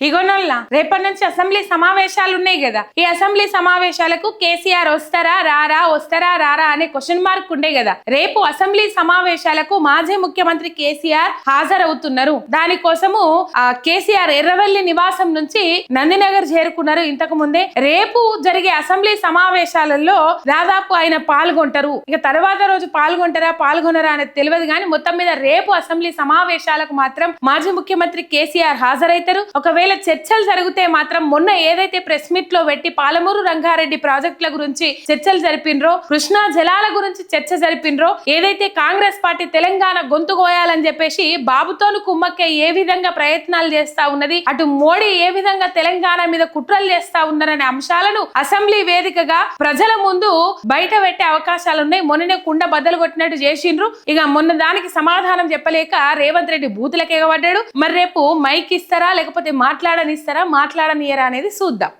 ఇగోనోళ్ళ రేపటి నుంచి అసెంబ్లీ సమావేశాలు ఉన్నాయి కదా ఈ అసెంబ్లీ సమావేశాలకు కేసీఆర్ వస్తారా రారా వస్తారా రారా అనే క్వశ్చన్ మార్క్ ఉండే కదా రేపు అసెంబ్లీ సమావేశాలకు మాజీ ముఖ్యమంత్రి కేసీఆర్ హాజరవుతున్నారు. దానికోసము ఆ కేసీఆర్ ఎర్రవెల్లి నివాసం నుంచి నందినగర్ చేరుకున్నారు ఇంతకు ముందే. రేపు జరిగే అసెంబ్లీ సమావేశాలలో దాదాపు ఆయన పాల్గొంటారు. ఇక తర్వాత రోజు పాల్గొంటారా పాల్గొనరా అనేది తెలియదు కానీ మొత్తం మీద రేపు అసెంబ్లీ సమావేశాలకు మాత్రం మాజీ ముఖ్యమంత్రి కేసీఆర్ హాజరైతారు. ఒకవేళ చర్చలు జరిగితే మాత్రం మొన్న ఏదైతే ప్రెస్ మీట్లో పెట్టి పాలమూరు రంగారెడ్డి ప్రాజెక్టుల గురించి చర్చలు జరిపినరో కృష్ణా జలాల గురించి చర్చ జరిపినరో ఏదైతే కాంగ్రెస్ పార్టీ తెలంగాణ గొంతు కోయాలని చెప్పేసి బాబుతోను కుమ్మక్కే ఏ విధంగా ప్రయత్నాలు చేస్తా ఉన్నది అటు మోడీ ఏ విధంగా తెలంగాణ మీద కుట్రలు చేస్తా ఉన్నారనే అంశాలను అసెంబ్లీ వేదికగా ప్రజల ముందు బయట పెట్టే అవకాశాలు ఉన్నాయి. మొన్ననే కుండ బద్దలు కొట్టినట్టు చేసిండ్రు. ఇక మొన్న దానికి సమాధానం చెప్పలేక రేవంత్ రెడ్డి బూతులకు ఎగబడ్డాడు మరి రేపు మైక్ ఇస్తారా లేకపోతే మాట్లాడనిస్తారా మాట్లాడనియరా అనేది చూద్దాం.